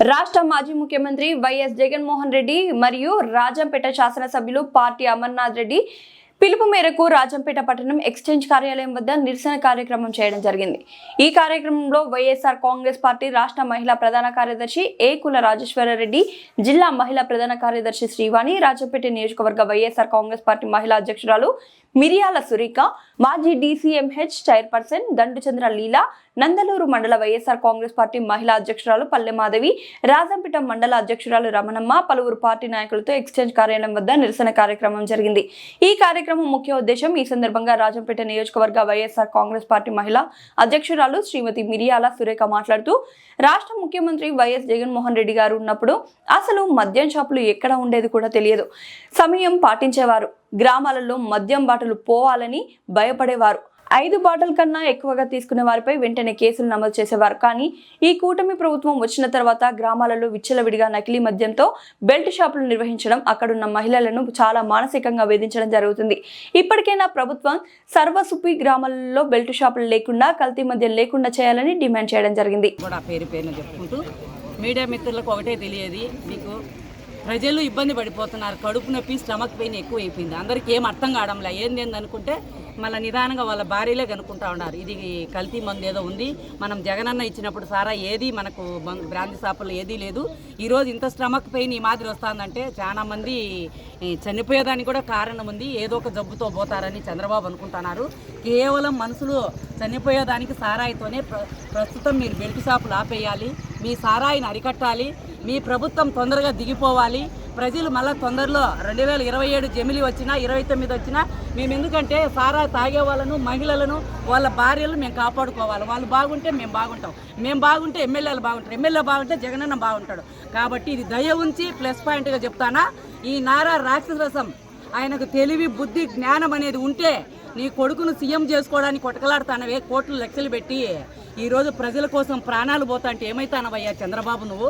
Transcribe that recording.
రాష్ట్ర మాజీ ముఖ్యమంత్రి వైఎస్ జగన్మోహన్ రెడ్డి మరియు రాజంపేట శాసనసభ్యులు పార్టీ అమర్నాథ్ రెడ్డి పిలుపు మేరకు రాజంపేట పట్టణం ఎక్స్చేంజ్ కార్యాలయం వద్ద నిరసన కార్యక్రమం చేయడం జరిగింది. ఈ కార్యక్రమంలో వైఎస్ఆర్ కాంగ్రెస్ పార్టీ రాష్ట్ర మహిళా ప్రధాన కార్యదర్శి ఏ కుల రాజేశ్వరరెడ్డి జిల్లా మహిళా ప్రధాన కార్యదర్శి శ్రీవాణి రాజంపేట నియోజకవర్గ వైఎస్ఆర్ కాంగ్రెస్ పార్టీ మహిళా అధ్యక్షురాలు మిరియాల సురేఖ మాజీ డీసీఎంహెచ్ చైర్పర్సన్ దండుచంద్ర లీలా నందలూరు మండల వైఎస్ఆర్ కాంగ్రెస్ పార్టీ మహిళా అధ్యక్షురాలు పల్లె మాధవి రాజంపేట మండల అధ్యక్షురాలు రమణమ్మ పలువురు పార్టీ నాయకులతో ఎక్స్చేంజ్ కార్యాలయం వద్ద నిరసన కార్యక్రమం జరిగింది. ఈ కార్యక్రమం ముఖ్య ఉద్దేశం ఈ సందర్భంగా రాజంపేట నియోజకవర్గ వైఎస్ఆర్ కాంగ్రెస్ పార్టీ మహిళా అధ్యక్షురాలు శ్రీమతి మిరియాల సురేఖ మాట్లాడుతూ రాష్ట్ర ముఖ్యమంత్రి వైఎస్ జగన్మోహన్ రెడ్డి గారు ఉన్నప్పుడు అసలు మద్యం షాపులు ఎక్కడ ఉండేది కూడా తెలియదు. సమయం పాటించేవారు. గ్రామాలలో మద్యం బాటలు పోవాలని భయపడేవారు. ఐదు బాటిల్ కన్నా ఎక్కువగా తీసుకునే వారిపై వెంటనే కేసులు నమోదు చేసేవారు. కానీ ఈ కూటమి ప్రభుత్వం వచ్చిన తర్వాత గ్రామాలలో విచ్చలవిడిగా నకిలీ మద్యంతో బెల్ట్ షాపులు నిర్వహించడం అక్కడున్న మహిళలను చాలా మానసికంగా వేధించడం జరుగుతుంది. ఇప్పటికైనా ప్రభుత్వం సర్వసుపి గ్రామాలలో బెల్ట్ షాపులు లేకుండా కల్తీ మద్యం లేకుండా చేయాలని డిమాండ్ చేయడం జరిగింది. కూడా పేరు పేరున చెప్పుకుంటూ మీడియా మిత్రులకు ఒకటే తెలియదు. మీకు ప్రజలు ఇబ్బంది పడిపోతున్నారు. కడుపు నొప్పి స్టమక్ పెయిన్ ఎక్కువ అయిపోయింది అందరికీ ఏం అర్థం కావడంలే. ఏంది ఏంది అనుకుంటే మళ్ళీ నిదానంగా వాళ్ళ భార్యలే కనుక్కుంటా ఉన్నారు. ఇది కల్తీ మందు ఏదో ఉంది. మనం జగనన్న ఇచ్చినప్పుడు సారా ఏది మనకు బం- బ్రాంతి షాపుల్లో ఏదీ లేదు. ఈరోజు ఇంత స్టమక్ పెయిన్ ఈ మాదిరి వస్తుందంటే చాలామంది చనిపోయేదానికి కూడా కారణం ఉంది. ఏదో ఒక జబ్బుతో పోతారని చంద్రబాబు అనుకుంటున్నారు. కేవలం మనసులో చనిపోయేదానికి సారాయితోనే ప్ర ప్రస్తుతం మీరు బెల్ట్ షాపులు ఆపేయాలి. మీ సారాయిని అరికట్టాలి. మీ ప్రభుత్వం తొందరగా దిగిపోవాలి. ప్రజలు మళ్ళీ తొందరలో రెండు వేల ఇరవై ఏడు జమిలి వచ్చినా ఇరవై తొమ్మిది వచ్చినా మేము ఎందుకంటే సారా తాగే వాళ్ళను మహిళలను వాళ్ళ భార్యలను మేము కాపాడుకోవాలి. వాళ్ళు బాగుంటే మేము బాగుంటాం. మేము బాగుంటే ఎమ్మెల్యేలు బాగుంటారు. ఎమ్మెల్యే బాగుంటే జగనన్న బాగుంటాడు. కాబట్టి ఇది దయ ఉంచి ప్లస్ పాయింట్గా చెప్తానా? ఈ నారా రాక్షసరసం ఆయనకు తెలివి బుద్ధి జ్ఞానం అనేది ఉంటే నీ కొడుకును సీఎం చేసుకోవడానికి కొట్టకలాడుతానవే కోట్లు లక్షలు పెట్టి. ఈరోజు ప్రజల కోసం ప్రాణాలు పోతా అంటే ఏమైతానవయ్యా చంద్రబాబు నువ్వు?